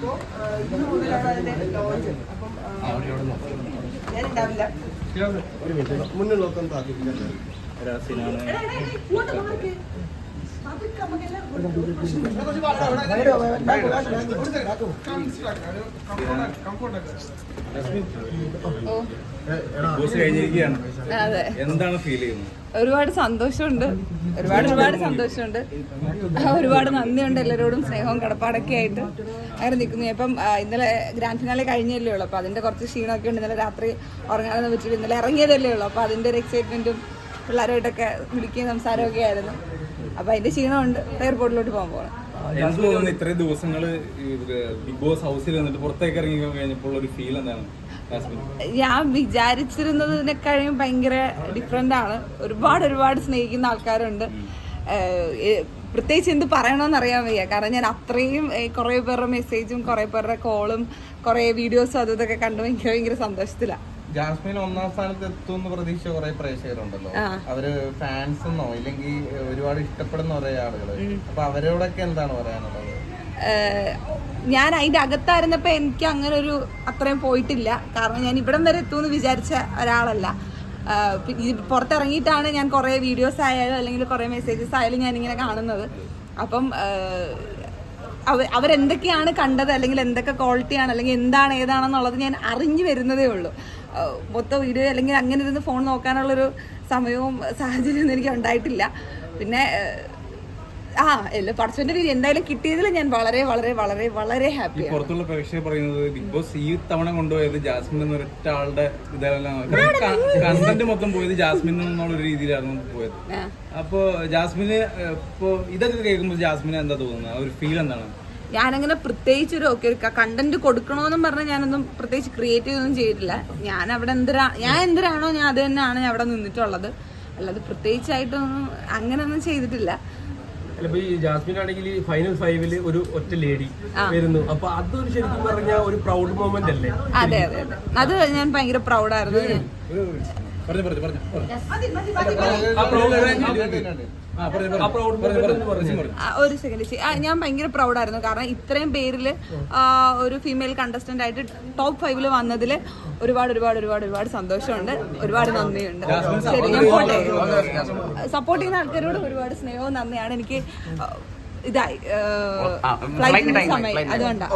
അപ്പോൾ ഇന്ന് മുതലാണ് ലോഞ്ച് അപ്പം ഞാൻ ഉണ്ടാവില്ല ഒരു മിനിറ്റ്. മുന്നിലൊക്കെ എന്താണ് ഫീൽ ചെയ്യുന്നത്? ഒരുപാട് സന്തോഷമുണ്ട്. ഒരുപാട് ഒരുപാട് സന്തോഷമുണ്ട്. ഒരുപാട് നന്ദിയുണ്ട് എല്ലാവരോടും. സ്നേഹവും കടപ്പാടൊക്കെ ആയിട്ട് അങ്ങനെ നിൽക്കുന്നു. ഇപ്പം ഇന്നലെ ഗ്രാൻഡ് ഫിനാലെ കഴിഞ്ഞല്ലേ ഉള്ളൂ. അപ്പോൾ അതിന്റെ കുറച്ച് ക്ഷീണമൊക്കെ ഉണ്ട്. ഇന്നലെ രാത്രി ഉറങ്ങാതെ വെച്ചിട്ട് ഇന്നലെ ഇറങ്ങിയതല്ലേ ഉള്ളൂ. അപ്പോൾ അതിന്റെ ഒരു എക്സൈറ്റ്മെന്റും പിള്ളേരുമായിട്ടൊക്കെ വിളിക്കുകയും സംസാരമൊക്കെ ആയിരുന്നു. അപ്പോൾ അതിന്റെ ക്ഷീണമുണ്ട്. എയർപോർട്ടിലോട്ട് പോകാൻ പോകണം ഞാൻ തോന്നുന്നു ഇത്രയും ദിവസങ്ങൾ ബിഗ് ബോസ് ഹൗസിൽ നിന്നിട്ട് പുറത്തേക്ക് ഇറങ്ങി കഴിഞ്ഞപ്പോൾ ഒരു ഫീൽ എന്താണ്? ഞാൻ വിചാരിച്ചിരുന്നതിനെക്കാളും ഭയങ്കര ഡിഫറെന്റ് ആണ്. ഒരുപാട് ഒരുപാട് സ്നേഹിക്കുന്ന ആൾക്കാരുണ്ട്. പ്രത്യേകിച്ച് എന്ത് പറയണമെന്ന് അറിയാൻ വയ്യ. കാരണം ഞാൻ അത്രയും കുറേ പേരുടെ മെസ്സേജും കുറേ പേരുടെ കോളും കുറേ വീഡിയോസും അതും ഇതൊക്കെ കണ്ടു ഭയങ്കര ഭയങ്കര സന്തോഷത്തിലാണ് ജാസ്മിൻ ഒന്നാം സ്ഥാനത്ത് എത്തുമെന്ന് പ്രതീക്ഷ കുറെ പ്രേക്ഷകരുണ്ടല്ലോ. അവർ ഫാൻസ് എന്നോ ഇല്ലെങ്കിൽ ഒരുപാട് ഇഷ്ടപ്പെടുന്ന കുറെ ആളുകൾ. അപ്പൊ അവരോടൊക്കെ എന്താണ് പറയാനുള്ളത്? ഞാൻ അതിന്റെ അകത്തായിരുന്നപ്പോൾ എനിക്ക് അങ്ങനെ ഒരു അത്രയും പോയിട്ടില്ല. കാരണം ഞാൻ ഇവിടം വരെ എത്തുമെന്ന് വിചാരിച്ച ഒരാളല്ല. ഇത് പുറത്തിറങ്ങിയിട്ടാണ് ഞാൻ കുറേ വീഡിയോസ് ആയാലും അല്ലെങ്കിൽ കുറേ മെസ്സേജസ് ആയാലും ഞാൻ ഇങ്ങനെ കാണുന്നത്. അപ്പം അവ അവരെന്തൊക്കെയാണ് കണ്ടത് അല്ലെങ്കിൽ എന്തൊക്കെ ക്വാളിറ്റിയാണ് അല്ലെങ്കിൽ എന്താണ് ഏതാണെന്നുള്ളത് ഞാൻ അറിഞ്ഞു വരുന്നതേ ഉള്ളൂ. മൊത്തം വീഡിയോ അല്ലെങ്കിൽ അങ്ങനെ ഇരുന്ന് ഫോൺ നോക്കാനുള്ളൊരു സമയവും സാഹചര്യമൊന്നും എനിക്ക് ഉണ്ടായിട്ടില്ല. പിന്നെ ആ എല്ലാ പടച്ചവന്റെ രീതി എന്തായാലും കിട്ടിയതിൽ ഞാൻ വളരെ വളരെ വളരെ വളരെ ഹാപ്പി പുറത്തുള്ള പ്രേക്ഷകർ പറയുന്നത് ബിഗ് ബോസ് ഈ തവണ കൊണ്ടുപോയത് ജാസ്മിൻ എന്ന ഒരൊറ്റ ആളുടെ കണ്ടന്റ് മൊത്തം പോയത് ജാസ്മിൻ എന്നുള്ള ഒരു രീതിയിലായിരുന്നു പോയത്. അപ്പോ ജാസ്മിന് ഇപ്പൊ ഇതൊക്കെ കേൾക്കുമ്പോൾ ജാസ്മിന് എന്താ തോന്നുന്നത്? ഒരു ഫീൽ എന്താണ്? ഞാനങ്ങനെ പ്രത്യേകിച്ച് ഒരു ഓക്കെ കണ്ടന്റ് കൊടുക്കണമെന്നും പറഞ്ഞ് ഞാനൊന്നും പ്രത്യേകിച്ച് ക്രിയേറ്റ് ചെയ്തൊന്നും ചെയ്തിട്ടില്ല. ഞാൻ അവിടെ എന്തിനാ ഞാൻ എന്തിനാണോ ഞാൻ അത് തന്നെയാണ് ഞാൻ അവിടെ നിന്നിട്ടുള്ളത്. അല്ലാതെ പ്രത്യേകിച്ചായിട്ടൊന്നും അങ്ങനെയൊന്നും ചെയ്തിട്ടില്ല. ജാസ്മിൻ ആണെങ്കിൽ ഫൈനൽ ഫൈവിൽ ഒരു ഒറ്റ ലേഡി വരുന്നു. അപ്പൊ അതൊരു ശരിക്കും പറഞ്ഞ ഒരു പ്രൗഡ് മൊമെന്റ് അല്ലേ? അതെ അതെ അതെ. അത് ഞാൻ ഭയങ്കര പ്രൗഡായിരുന്നു പറഞ്ഞു പറഞ്ഞു പറഞ്ഞു ഒരു സെക്കൻഡ് ഞാൻ ഭയങ്കര പ്രൗഡായിരുന്നു കാരണം ഇത്രയും പേരിൽ ഒരു ഫീമെയിൽ കണ്ടസ്റ്റന്റ് ആയിട്ട് ടോപ്പ് ഫൈവിൽ വന്നതിൽ ഒരുപാട് ഒരുപാട് ഒരുപാട് ഒരുപാട് സന്തോഷമുണ്ട്. ഒരുപാട് നന്ദിയുണ്ട്. ശരി ഞാൻ പോട്ടെ സപ്പോർട്ട് ചെയ്യുന്ന ആൾക്കാരോട് ഒരുപാട് സ്നേഹവും നന്ദിയാണ്. എനിക്ക് ഇതായി ഫ്ലൈറ്റിന്റെ സമയം. അതുകൊണ്ടാണ്